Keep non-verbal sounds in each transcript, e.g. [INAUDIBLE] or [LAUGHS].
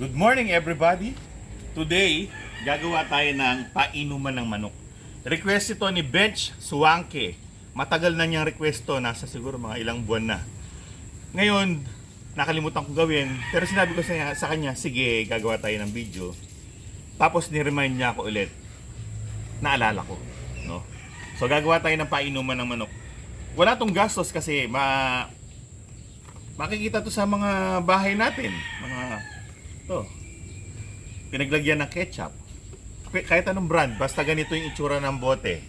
Good morning everybody! Today, gagawa tayo ng painuman ng manok. Request ito ni Bench Suwangke. Matagal na niyang request to, nasa siguro mga ilang buwan na. Ngayon, nakalimutan ko gawin, pero sinabi ko sa, sa kanya, sige, gagawa tayo ng video. Tapos ni-remind niya ako ulit. Naalala ko. No? So gagawa tayo ng painuman ng manok. Wala tong gastos kasi ma makikita to sa mga bahay natin. Mga to. Pinaglagyan ng ketchup. Kahit anong brand, basta ganito yung itsura ng bote.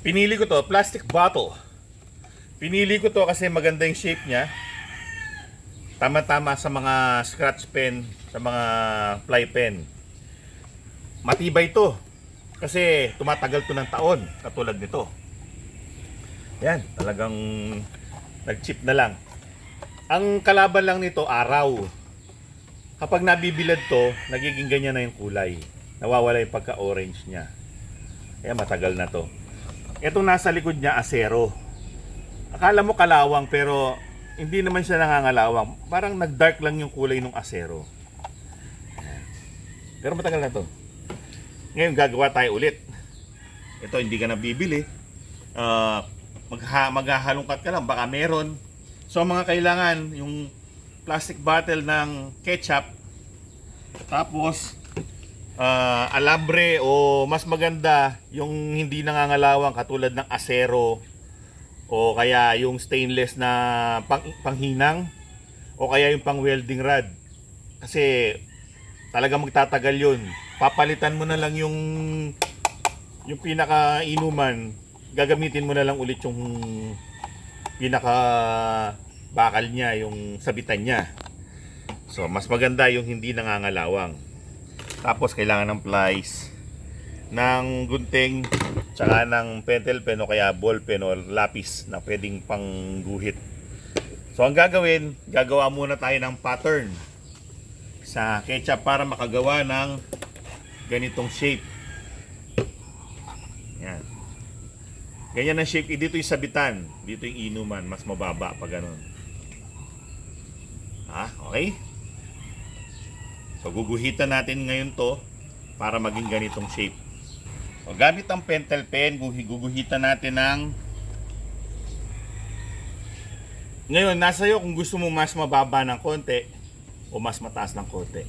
Pinili ko to, plastic bottle. Pinili ko to kasi maganda yung shape niya. Tama-tama sa mga scratch pen, sa mga fly pen. Matibay to. Kasi tumatagal to ng taon, katulad nito. Yan, talagang nag-chip na lang. Ang kalaban lang nito, araw. Kapag nabibilad to, nagiging ganyan na yung kulay. Nawawala yung pagka-orange niya. Kaya matagal na to. Itong nasa likod niya, asero. Akala mo kalawang pero hindi naman siya nangangalawang. Parang nag-dark lang yung kulay ng asero. Pero matagal na to. Ngayon gagawa tayo ulit. Ito hindi ka na bibili. Ah, magha maghahalongkat ka lang baka meron. So mga kailangan yung plastic bottle ng ketchup. Tapos ah, alambre o mas maganda yung hindi nangangalawang katulad ng asero o kaya yung stainless na pang, panghinang o kaya yung pang welding rod. Kasi talagang magtatagal yun. Papalitan mo na lang yung yung pinaka inuman gagamitin mo na lang ulit yung pinaka bakal niya yung sabitan niya so mas maganda yung hindi nangangalawang tapos kailangan ng plies ng gunting tsaka ng pentel pen o kaya ball pen o lapis na pwedeng pang guhit so ang gagawin gagawa muna tayo ng pattern sa ketchup para makagawa ng ganitong shape. Yan. Ganyan ang shape. Eh, Dito yung sabitan. Dito yung inuman. Mas mababa pa ganun. Ha? Okay? So, guguhitan natin ngayon to para maging ganitong shape. So, gamit ang pentel pen, guhi- guguhitan natin ng ngayon, nasa iyo kung gusto mo mas mababa ng konti o mas mataas ng konti.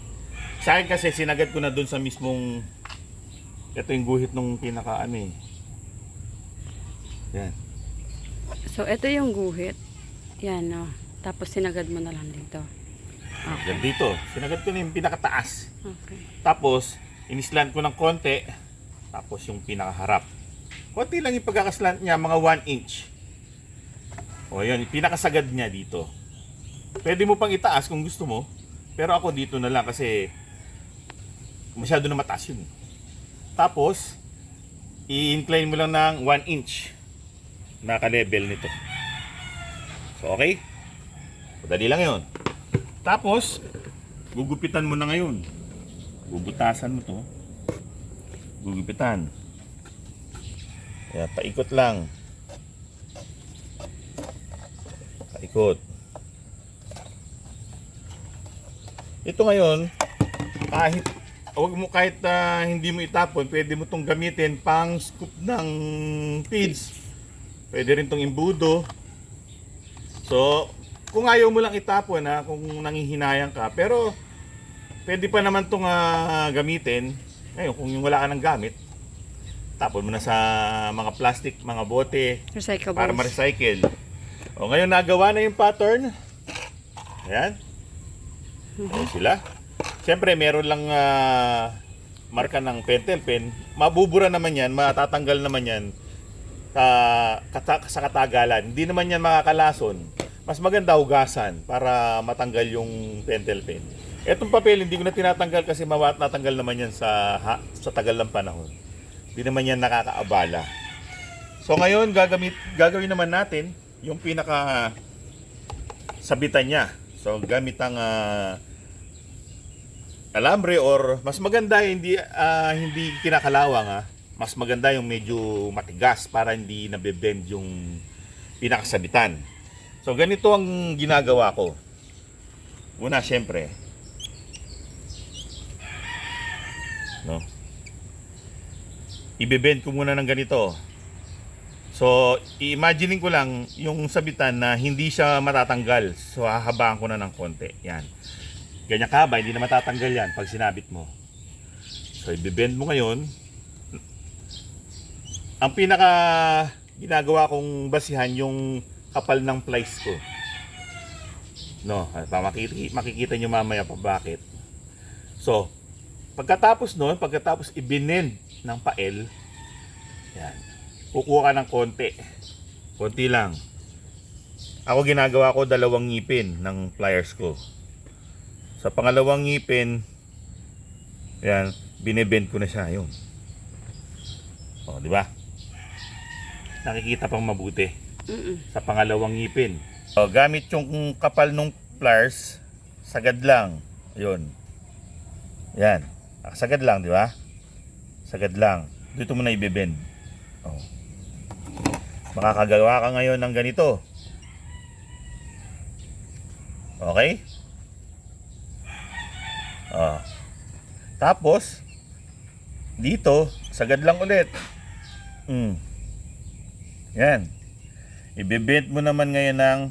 Sa akin kasi sinagad ko na doon sa mismong ito yung guhit nung pinaka ano eh. Yan. So, ito yung guhit. Yan, no. Tapos sinagad mo na lang dito. Yan dito. Sinagad ko na yung pinakataas. Okay. Tapos, inislant ko ng konti. Tapos yung pinakaharap. Konti lang yung pagkakaslant niya, mga 1 inch. O yung pinakasagad niya dito. Pwede mo pang itaas kung gusto mo. Pero ako dito na lang kasi masyado na mataas yun. Tapos, i-incline mo lang ng 1 inch na ka-level nito. So, okay? Madali lang yun. Tapos, gugupitan mo na ngayon. Bubutasan mo to. Gugupitan. Kaya paikot lang. Paikot. Ito ngayon, kahit wag mo kahit ah, hindi mo itapon, pwede mo tong gamitin pang scoop ng feeds. Pwede rin tong imbudo. So, kung ayaw mo lang itapon ha, kung nangihinayang ka, pero pwede pa naman tong ah, gamitin. Ngayon, kung yung wala ka ng gamit, tapon mo na sa mga plastic, mga bote, Recyclables. para ma-recycle. O ngayon nagawa na yung pattern. Ayan. Ayan sila. Siyempre meron lang ah, marka ng pentel pen. Mabubura naman yan, matatanggal naman yan sa, kata- sa katagalan. Hindi naman yan makakalason. Mas maganda hugasan para matanggal yung pentel pen. Etong papel hindi ko na tinatanggal kasi mawa- natanggal naman yan sa, ha- sa tagal ng panahon. Hindi naman yan nakakaabala. So ngayon gagamit gagawin naman natin yung pinaka sabitan niya. So gamit ang ah, alambre or mas maganda hindi ah, hindi kinakalawang ha. Mas maganda yung medyo matigas para hindi nabe-bend yung pinakasabitan. So ganito ang ginagawa ko. Una syempre. No. Ibebend ko muna ng ganito. So, imagining ko lang yung sabitan na hindi siya matatanggal. So, hahabaan ko na ng konti. Yan. Ganyan kahaba, hindi na matatanggal yan pag sinabit mo. So, ibibend mo ngayon. Ang pinaka ginagawa kong basihan yung kapal ng plies ko. No, makikita, makikita nyo mamaya pa bakit. So, pagkatapos nun, pagkatapos ibinend ng pael, yan, kukuha ka ng konti. Konti lang. Ako ginagawa ko dalawang ngipin ng pliers ko. Sa pangalawang ngipin, yan, binebend ko na siya, yun. O, di ba? Nakikita pang mabuti Mm-mm. sa pangalawang ngipin. O, gamit yung kapal ng pliers, sagad lang. Yun. Yan. Ah, Sagad lang, di ba? Sagad lang. Dito mo na ibebend. Oh. Makakagawa ka ngayon ng ganito. Okay? Oh. Tapos, dito, sagad lang ulit. Mm. Yan. Ibebend mo naman ngayon ng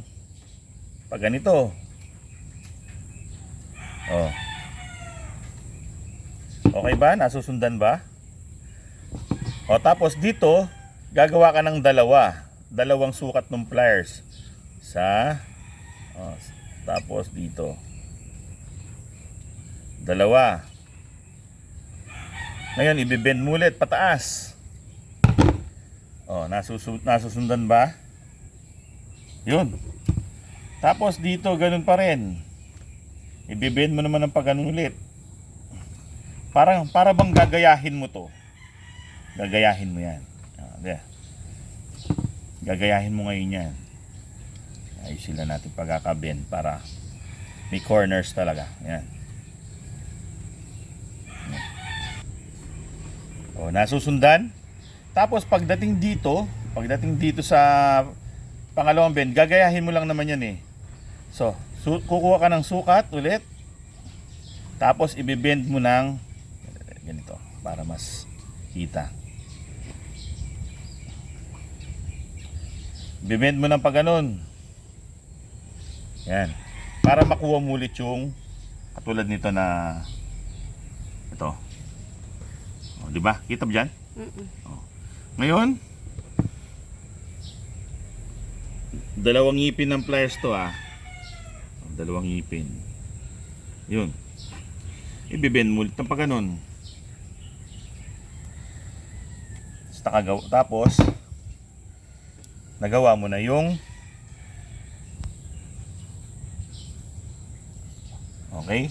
pag ganito. Oh. Okay ba? Nasusundan ba? O tapos dito, gagawa ka ng dalawa. Dalawang sukat ng pliers. Sa o, tapos dito. Dalawa. Ngayon, ibibend mo ulit pataas. O, nasusu- nasusundan ba? Yun. Tapos dito, ganun pa rin. Ibibend mo naman ng pagganun ulit. Parang, para bang gagayahin mo to. Gagayahin mo yan. Ah, there. Gagayahin mo ngayon yan. Ayos sila natin pagkakabend para may corners talaga. Yan. O, nasusundan. Tapos pagdating dito, pagdating dito sa pangalawang bend, gagayahin mo lang naman yan eh. So, su- kukuha ka ng sukat ulit. Tapos ibibend mo ng ganito para mas kita. Bibend mo ng pag ganun. Yan. Para makuha mo ulit yung katulad nito na ito. O, di ba? Kita mo dyan? Mm-mm. Ngayon, dalawang ngipin ng pliers to ah. Dalawang ngipin. Yun. Ibibend mo ulit ng pag ganun. Tapos nagawa mo na yung Okay?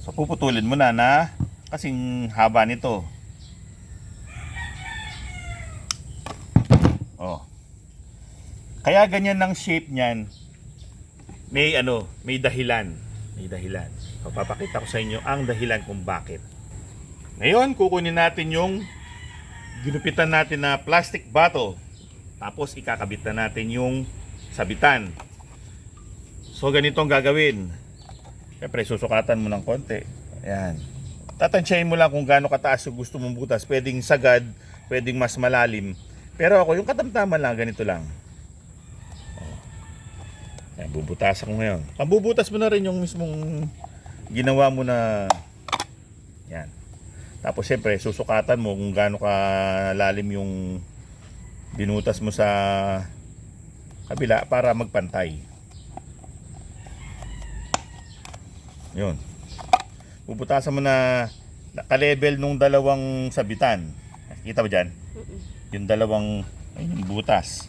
So puputulin mo na na kasing haba nito. Oh. Kaya ganyan ng shape niyan. May ano, may dahilan. May dahilan. Papapakita ko sa inyo ang dahilan kung bakit. Ngayon, kukunin natin yung ginupitan natin na plastic bottle. Tapos ikakabit na natin yung sabitan. So ganito ang gagawin. Siyempre, susukatan mo ng konti. Ayan. Tatansyahin mo lang kung gaano kataas yung gusto mong butas. Pwedeng sagad, pwedeng mas malalim. Pero ako, yung katamtaman lang, ganito lang. Ayan, bubutasan ko ngayon. Pambubutas mo na rin yung mismong ginawa mo na yan. Tapos siyempre, susukatan mo kung gaano kalalim yung binutas mo sa kabila para magpantay. Yun. Bubutasan mo na ka-level nung dalawang sabitan. Kita ba dyan? Yung dalawang ayun, yung butas.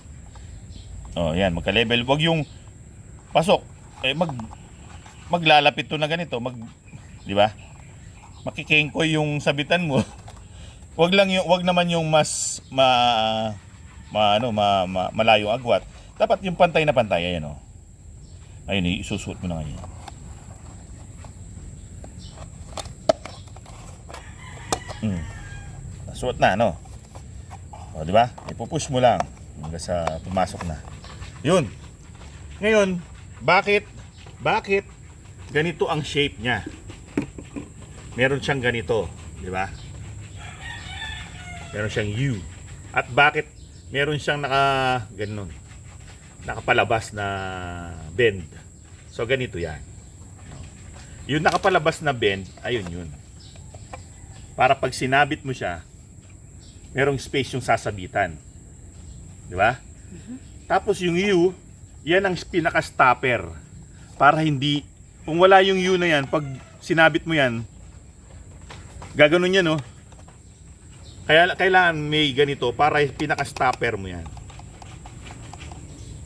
Oh, yan, magka-level. Wag yung pasok. Eh mag maglalapit to na ganito, mag 'di ba? Makikengkoy yung sabitan mo. [LAUGHS] wag lang yung wag naman yung mas ma, ma ano, ma, ma- malayo agwat. Dapat yung pantay na pantay ayan oh. Ayun, isusuot mo na ngayon. Hmm. Nasuot na, no? O, di ba? Ipupush mo lang hanggang sa pumasok na. Yun. Ngayon, bakit bakit ganito ang shape niya? Meron siyang ganito. Di ba? Meron siyang U. At bakit meron siyang naka ganun nakapalabas na bend. So ganito 'yan. Yung nakapalabas na bend, ayun yun. Para pag sinabit mo siya, merong space yung sasabitan. Di ba? Tapos yung U, yan ang pinaka-stopper. Para hindi, kung wala yung U na yan, pag sinabit mo yan, gaganon yan, no? Kaya kailangan may ganito para pinaka-stopper mo yan.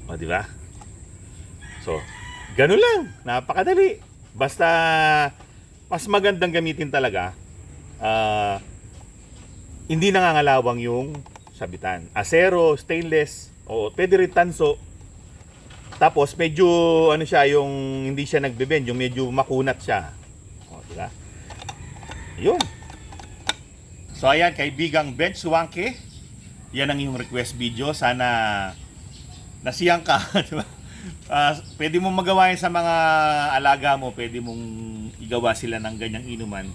O, di ba? So, ganun lang. Napakadali. Basta, mas magandang gamitin talaga, ah, hindi nangangalawang yung sabitan. Asero, stainless, o pwede rin tanso. Tapos, medyo, ano siya, yung hindi siya nagbe-bend, yung medyo makunat siya. O, di ba? Yun. So, ayan, kaibigang Bench Wangke. Yan ang yung request video. Sana nasiyang ka. [LAUGHS] di ba? Ah, pwede mong magawa sa mga alaga mo. Pwede mong igawa sila ng ganyang inuman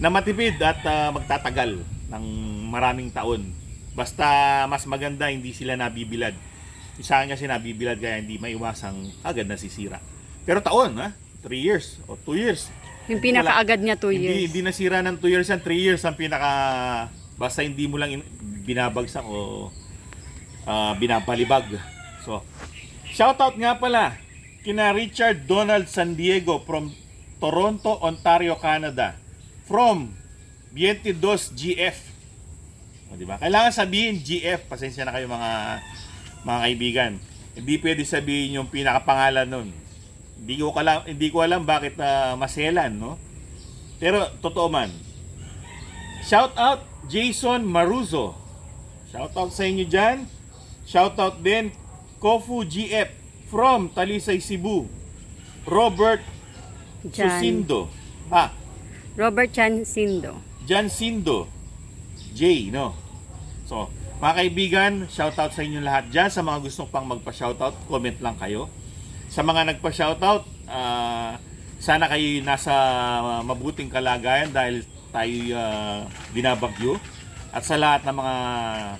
na matipid at ah, magtatagal ng maraming taon. Basta mas maganda hindi sila nabibilad. Isa nga siya nabibilad kaya hindi maiwasang agad nasisira. Pero taon, ha? 3 years o 2 years. Yung pinakaagad niya 2 Hindi, years. hindi nasira ng 2 years yan, 3 years ang pinaka basta hindi mo lang in- binabagsak o ah, binapalibag. So, shoutout nga pala kina Richard Donald San Diego from Toronto, Ontario, Canada. From 22 GF. O, di ba? Kailangan sabihin GF. Pasensya na kayo mga mga kaibigan. Hindi pwede sabihin yung pinakapangalan nun. Hindi ko alam, hindi ko alam bakit na maselan, no? Pero totoo man. Shout out Jason Maruzo. Shout out sa inyo diyan. Shout out din Kofu GF from Talisay, Cebu. Robert Jan. Susindo. Ah, Robert Chan Sindo. Jan Sindo. J, no? So, mga kaibigan, shoutout sa inyo lahat dyan. Sa mga gustong pang magpa-shoutout, comment lang kayo. Sa mga nagpa-shoutout, ah, sana kayo nasa mabuting kalagayan dahil tayo ah, binabagyo. At sa lahat ng mga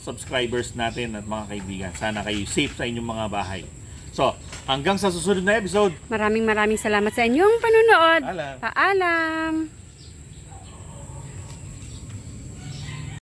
subscribers natin at mga kaibigan, sana kayo safe sa inyong mga bahay. So, hanggang sa susunod na episode. Maraming maraming salamat sa inyong panunood. Alam. Paalam!